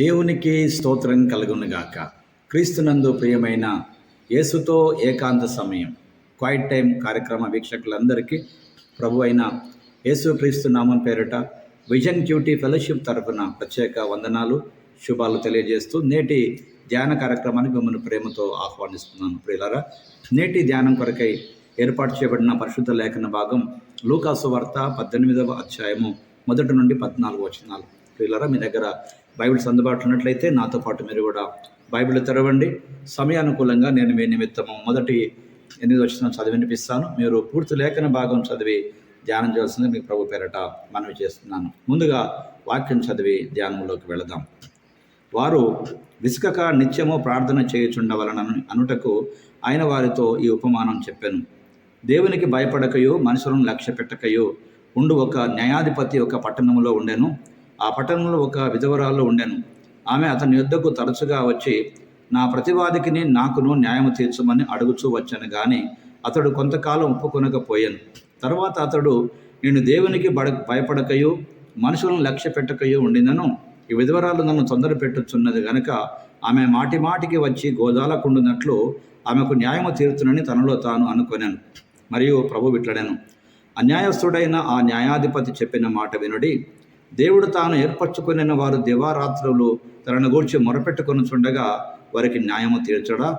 దేవునికి స్తోత్రం కలుగునుగాక క్రీస్తునందు ప్రియమైన యేసుతో ఏకాంత సమయం క్వైట్ టైం కార్యక్రమ వీక్షకులందరికీ ప్రభు అయిన యేసు క్రీస్తు నామం పేరిట విజన్ డ్యూటీ ఫెలోషిప్ తరపున ప్రత్యేక వందనాలు శుభాలు తెలియజేస్తూ నేటి ధ్యాన కార్యక్రమానికి మిమ్మల్ని ప్రేమతో ఆహ్వానిస్తున్నాను. ప్రియులారా నేటి ధ్యానం కొరకై ఏర్పాటు చేయబడిన పరిశుద్ధ లేఖన భాగం లూకాసు వార్త పద్దెనిమిదవ అధ్యాయము మొదటి నుండి పద్నాలుగు వచనాలు. ప్రియులారా మీ దగ్గర బైబిల్స్ అందుబాటులో ఉన్నట్లయితే నాతో పాటు మీరు కూడా బైబిల్ తెరవండి. సమయానుకూలంగా నేను మీ నిమిత్తము మొదటి ఎనిమిది వచ్చిన చదివి వినిపిస్తాను. మీరు పూర్తి లేఖన భాగం చదివి ధ్యానం చేయాల్సింది మీ ప్రభు పేరట మనవి చేస్తున్నాను. ముందుగా వాక్యం చదివి ధ్యానంలోకి వెళదాం. వారు విసుకక నిత్యము ప్రార్థన చేయుచుండవలన అనుటకు ఆయన వారితో ఈ ఉపమానం చెప్పాను. దేవునికి భయపడకయో మనుషులను లక్ష్య పెట్టకయో ఉండు ఒక న్యాయాధిపతి ఒక పట్టణంలో ఉండెను. ఆ పట్టణంలో ఒక విధవరాలు ఉండెను. ఆమె అతని యుద్ధకు తరచుగా వచ్చి నా ప్రతివాదికిని నాకును న్యాయం తీర్చమని అడుగుచూ వచ్చాను కానీ అతడు కొంతకాలం ఒప్పుకొనకపోయాను. తర్వాత అతడు నేను దేవునికి బడ భయపడకయు మనుషులను లక్ష్య పెట్టకయు ఉండినను. ఈ విధవరాలు నన్ను తొందర పెట్టుచున్నది గనక ఆమె మాటి మాటికి వచ్చి గోదాలకుండునట్లు ఆమెకు న్యాయము తీరుతునని తనలో తాను అనుకొనాను. మరియు ప్రభు విట్లడాను. అన్యాయస్తుడైన ఆ న్యాయాధిపతి చెప్పిన మాట వినుడి దేవుడు తాను ఏర్పరచుకుని వారు దివారాత్రులు తనను గూర్చి మొరపెట్టుకొని చుండగా వారికి న్యాయము తీర్చడా?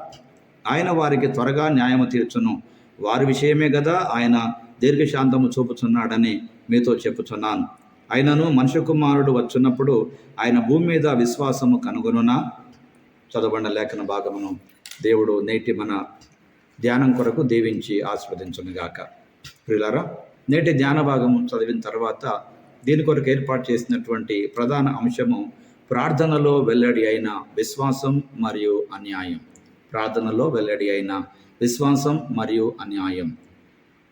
ఆయన వారికి త్వరగా న్యాయము తీర్చును. వారి విషయమే కదా ఆయన దీర్ఘశాంతము చూపుచున్నాడని మీతో చెప్పుచున్నాను. అయినను మనుష్య కుమారుడు వచ్చినప్పుడు ఆయన భూమి మీద విశ్వాసము కనుగొనునా? చదవండ లేఖన భాగమును. దేవుడు నేటి మన ధ్యానం కొరకు దీవించి ఆస్వాదించునుగాక ప్రియులారా నేటి ధ్యాన భాగము చదివిన తర్వాత దీని కొరకు ఏర్పాటు చేసినటువంటి ప్రధాన అంశము ప్రార్థనలో వెల్లడి అయిన విశ్వాసం మరియు అన్యాయం. ప్రార్థనలో వెల్లడి అయిన విశ్వాసం మరియు అన్యాయం.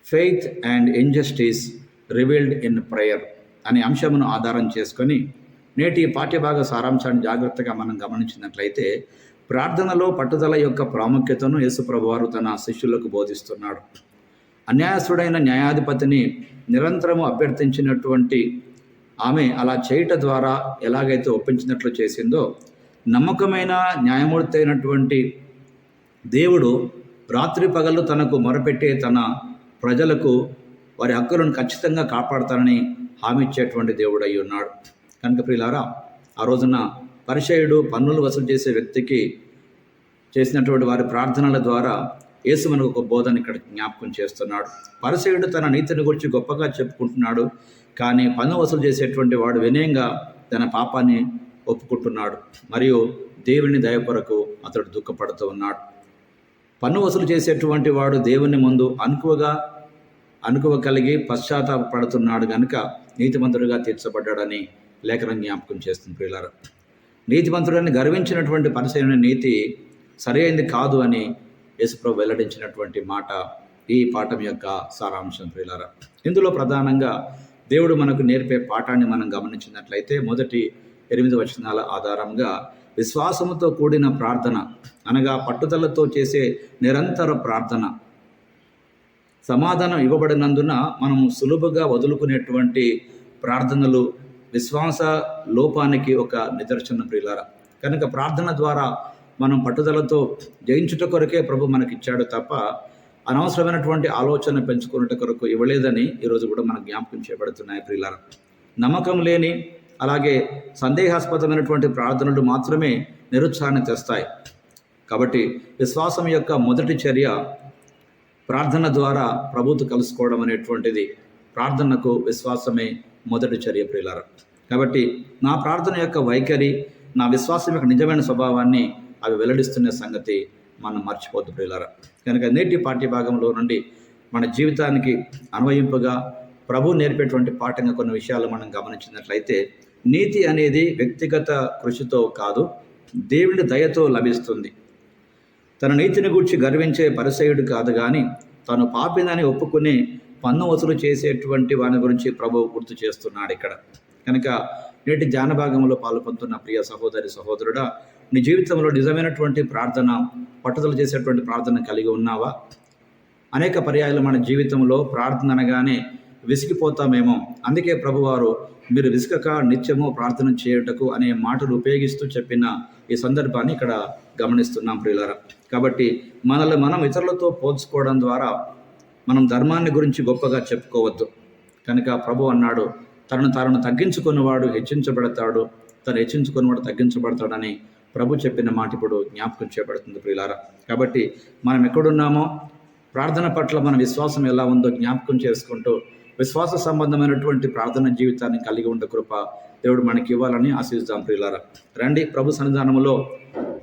Faith and injustice revealed in prayer అనే అంశమును ఆధారం చేసుకొని నేటి పాఠ్యభాగ సారాంశాన్ని జాగ్రత్తగా మనం గమనించినట్లయితే ప్రార్థనలో పట్టుదల యొక్క ప్రాముఖ్యతను యేసుప్రభువారు తన శిష్యులకు బోధిస్తున్నాడు. అన్యాయస్తుడైన న్యాయాధిపతిని నిరంతరము అభ్యర్థించినటువంటి ఆమె అలా చేయట ద్వారా ఎలాగైతే ఒప్పించినట్లు చేసిందో నమ్మకమైన న్యాయమూర్తి అయినటువంటి దేవుడు రాత్రి పగళ్ళు తనకు మొరపెట్టే తన ప్రజలకు వారి హక్కులను ఖచ్చితంగా కాపాడతానని హామీ ఇచ్చేటువంటి దేవుడు అయి ఉన్నాడు. కనుక ప్రియులారా ఆ రోజున పరిచయుడు పన్నులు వసూలు చేసే వ్యక్తికి చేసినటువంటి వారి ప్రార్థనల ద్వారా యేసు మనకు ఒక బోధన ఇక్కడ జ్ఞాపకం చేస్తున్నాడు. పరిసయుడు తన నీతిని గురించి గొప్పగా చెప్పుకుంటున్నాడు. కానీ పన్ను వసూలు చేసేటువంటి వాడు వినయంగా తన పాపాన్ని ఒప్పుకుంటున్నాడు. మరియు దేవుని దయ కొరకు అతడు దుఃఖపడుతూ ఉన్నాడు. పన్ను వసూలు చేసేటువంటి వాడు దేవుని ముందు అనుకువగా అనుకువ కలిగి పశ్చాత్తాపడుతున్నాడు గనుక నీతిమంతుడిగా తీర్చబడ్డాడని లేఖనం జ్ఞాపకం చేస్తుంది ప్రియులారా. నీతిమంతుడని గర్వించినటువంటి పరిశీలన నీతి సరైనది కాదు అని యేసుప్రభు వెల్లడించినటువంటి మాట ఈ పాఠం యొక్క సారాంశం ప్రియులారా. ఇందులో ప్రధానంగా దేవుడు మనకు నేర్పే పాఠాన్ని మనం గమనించినట్లయితే మొదటి ఎనిమిది వచనాల ఆధారంగా విశ్వాసముతో కూడిన ప్రార్థన అనగా పట్టుదలతో చేసే నిరంతర ప్రార్థన సమాధానం ఇవ్వబడినందున మనం సులభంగా వదులుకునేటువంటి ప్రార్థనలు విశ్వాస లోపానికి ఒక నిదర్శన ప్రియులారా. కనుక ప్రార్థన ద్వారా మనం పట్టుదలతో జయించుట కొరకే ప్రభు మనకి ఇచ్చాడు తప్ప అనవసరమైనటువంటి ఆలోచన పెంచుకున్నట కొరకు ఇవ్వలేదని ఈరోజు కూడా మనకు జ్ఞాపకం చేయబడుతున్నాయి ప్రియులారా. నమ్మకం లేని అలాగే సందేహాస్పదమైనటువంటి ప్రార్థనలు మాత్రమే నిరుత్సాహాన్ని తెస్తాయి. కాబట్టి విశ్వాసం యొక్క మొదటి చర్య ప్రార్థన ద్వారా ప్రభుత్వ కలుసుకోవడం అనేటువంటిది ప్రార్థనకు విశ్వాసమే మొదటి చర్య ప్రియులార. కాబట్టి నా ప్రార్థన యొక్క వైఖరి నా విశ్వాసం యొక్క నిజమైన స్వభావాన్ని అవి వెల్లడిస్తున్న సంగతి మనం మర్చిపోద్దు ప్రియులార. కనుక నేటి పాఠ్య భాగంలో నుండి మన జీవితానికి అన్వయింపుగా ప్రభు నేర్పేటువంటి పాఠంగా కొన్ని విషయాలు మనం గమనించినట్లయితే నీతి అనేది వ్యక్తిగత కృషితో కాదు దేవుని దయతో లభిస్తుంది. తన నీతిని గూర్చి గర్వించే పరిసయుడు కాదు కానీ తాను పాపినని ఒప్పుకుని పన్ను వసూలు చేసేటువంటి వాని గురించి ప్రభు గుర్తు చేస్తున్నాడు ఇక్కడ. కనుక నేటి జానభాగంలో పాల్పొందుతున్న ప్రియ సహోదరి సహోదరుడా నీ జీవితంలో నిజమైనటువంటి ప్రార్థన పట్టుదల చేసేటువంటి ప్రార్థన కలిగి ఉన్నావా? అనేక పర్యాయాలు మన జీవితంలో ప్రార్థన అనగానే విసిగిపోతామేమో. అందుకే ప్రభువారు మీరు విసుకక నిత్యము ప్రార్థన చేయుటకు అనే మాటలు ఉపయోగిస్తూ చెప్పిన ఈ సందర్భాన్ని ఇక్కడ గమనిస్తున్నాం ప్రియులారా. కాబట్టి మనల్ని మనం ఇతరులతో పోల్చుకోవడం ద్వారా మనం ధర్మాన్ని గురించి గొప్పగా చెప్పుకోవద్దు. కనుక ప్రభు అన్నాడు తనను తాను తగ్గించుకున్నవాడు హెచ్చించబడతాడు తను హెచ్చించుకున్నవాడు తగ్గించబడతాడని ప్రభు చెప్పిన మాట ఇప్పుడు జ్ఞాపకం చేయబడుతుంది ప్రియులారా. కాబట్టి మనం ఎక్కడున్నామో ప్రార్థన పట్ల మన విశ్వాసం ఎలా ఉందో జ్ఞాపకం చేసుకుంటూ విశ్వాస సంబంధమైనటువంటి ప్రార్థన జీవితాన్ని కలిగి ఉండే కృప దేవుడు మనకి ఇవ్వాలని ఆశిస్తాం ప్రియులారా. రండి ప్రభు సన్నిధానంలో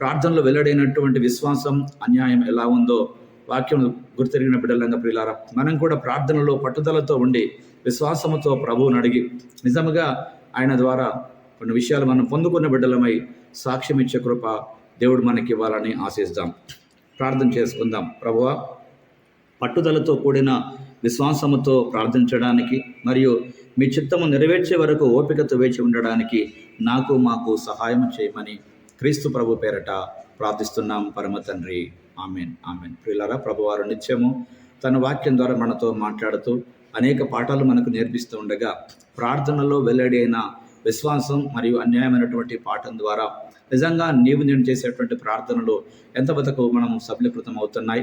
ప్రార్థనలో వెల్లడైనటువంటి విశ్వాసం అన్యాయం ఎలా ఉందో వాక్యం గుర్తెరిగిన బిడ్డలంగా ప్రియులారా మనం కూడా ప్రార్థనలో పట్టుదలతో ఉండి విశ్వాసముతో ప్రభువును అడిగి నిజముగా ఆయన ద్వారా కొన్ని విషయాలు మనం పొందుకున్న బిడ్డలమై సాక్ష్యం ఇచ్చే కృప దేవుడు మనకి ఇవ్వాలని ఆశిస్తాం. ప్రార్థన చేసుకుందాం. ప్రభువ పట్టుదలతో కూడిన విశ్వాసముతో ప్రార్థించడానికి మరియు మీ చిత్తము నెరవేర్చే వరకు ఓపికతో వేచి ఉండడానికి నాకు మాకు సహాయం చేయమని క్రీస్తు ప్రభు పేరట ప్రార్థిస్తున్నాం. పరమ తండ్రి. ఆమెన్. ఆమెన్. ప్రియులరా ప్రభువారు నిత్యము తన వాక్యం ద్వారా మనతో మాట్లాడుతూ అనేక పాఠాలు మనకు నేర్పిస్తూ ఉండగా ప్రార్థనలో వెల్లడి అయిన విశ్వాసం మరియు అన్యాయమైనటువంటి పాఠం ద్వారా నిజంగా నీవు నేను చేసేటువంటి ప్రార్థనలు ఎంత వరకు మనం సఫలీకృతం అవుతున్నాయి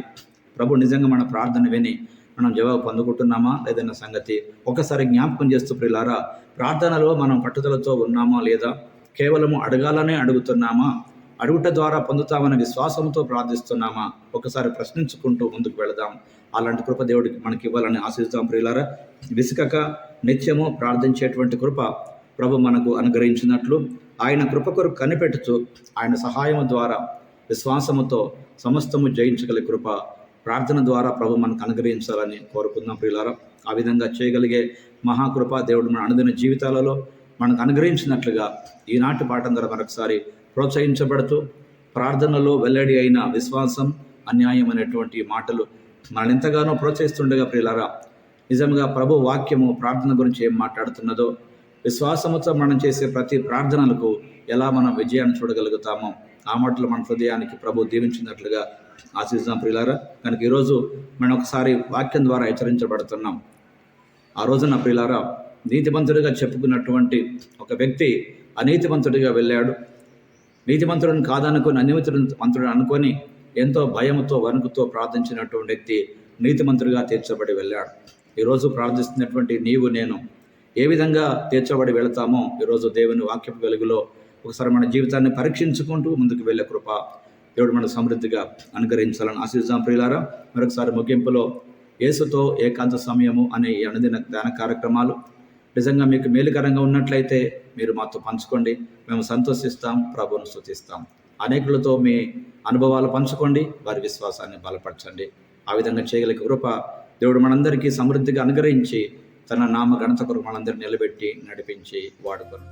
ప్రభు నిజంగా మన ప్రార్థన విని మనం జవాబు పొందుకుంటున్నామా? లేదన్న సంగతి ఒకసారి జ్ఞాపకం చేస్తూ ప్రిలారా ప్రార్థనలో మనం పట్టుదలతో ఉన్నామా లేదా? కేవలము అడగాలనే అడుగుతున్నామా? అడుగుట ద్వారా పొందుతామనే విశ్వాసంతో ప్రార్థిస్తున్నామా? ఒకసారి ప్రశ్నించుకుంటూ ముందుకు వెళదాం. అలాంటి కృప దేవుడికి మనకి ఇవ్వాలని ఆశిస్తాం ప్రియులారా విసుకక నిత్యము ప్రార్థించేటువంటి కృప ప్రభు మనకు అనుగ్రహించినట్లు ఆయన కృప కనిపెట్టుతూ ఆయన సహాయము ద్వారా విశ్వాసముతో సమస్తము జయించగల కృప ప్రార్థన ద్వారా ప్రభు మనకు అనుగ్రహించాలని కోరుకుందాం ప్రియులారా. ఆ విధంగా చేయగలిగే మహాకృప దేవుడు మన అనుదిన జీవితాలలో మనకు అనుగ్రహించినట్లుగా ఈనాటి పాఠం ద్వారా మరొకసారి ప్రోత్సహించబడుతూ ప్రార్థనలో వెల్లడి అయిన విశ్వాసం అన్యాయం అనేటువంటి మాటలు మనల్ని ఎంతగానో ప్రోత్సహిస్తుండగా ప్రియులారా నిజంగా ప్రభు వాక్యము ప్రార్థన గురించి ఏం మాట్లాడుతున్నదో విశ్వాసముతో మనం చేసే ప్రతి ప్రార్థనలకు ఎలా మనం విజయాన్ని చూడగలుగుతామో ఆ మాటలు మన హృదయానికి ప్రభు దీవించినట్లుగా ఆశిస్తాం ప్రియులారా. కనుక ఈరోజు మనం ఒకసారి వాక్యం ద్వారా హెచ్చరించబడుతున్నాం. ఆ రోజున ప్రియులారా నీతిమంతుడిగా చెప్పుకున్నటువంటి ఒక వ్యక్తి అనీతిమంతుడిగా వెళ్ళాడు. నీతిమంతుడిని కాదనుకొని అనిమితుడు మంత్రుడు అనుకొని ఎంతో భయంతో వణుకుతో ప్రార్థించినటువంటి వ్యక్తి నీతిమంతుడిగా తీర్చబడి వెళ్ళాడు. ఈరోజు ప్రార్థిస్తున్నటువంటి నీవు నేను ఏ విధంగా తీర్చబడి వెళతామో ఈరోజు దేవుని వాక్యపు వెలుగులో ఒకసారి మన జీవితాన్ని పరీక్షించుకుంటూ ముందుకు వెళ్ళే కృప దేవుడు మన సమృద్ధిగా అనుగ్రహించాలని ఆశిస్తాం ప్రియులారా. మరొకసారి ముగింపులో యేసుతో ఏకాంత సమయము అనే ఈ అనుదిన ధ్యాన కార్యక్రమాలు నిజంగా మీకు మేలుకరంగా ఉన్నట్లయితే మీరు మాతో పంచుకోండి. మేము సంతోషిస్తాం ప్రభువును స్తుతిస్తాం. అనేకులతో మీ అనుభవాలు పంచుకోండి వారి విశ్వాసాన్ని బలపరచండి. ఆ విధంగా చేయగలిగే కృప దేవుడు మనందరికీ సమృద్ధిగా అనుగ్రహించి తన నామ ఘనత కొరకు మనందరినీ నిలబెట్టి నడిపించి వాడుకొని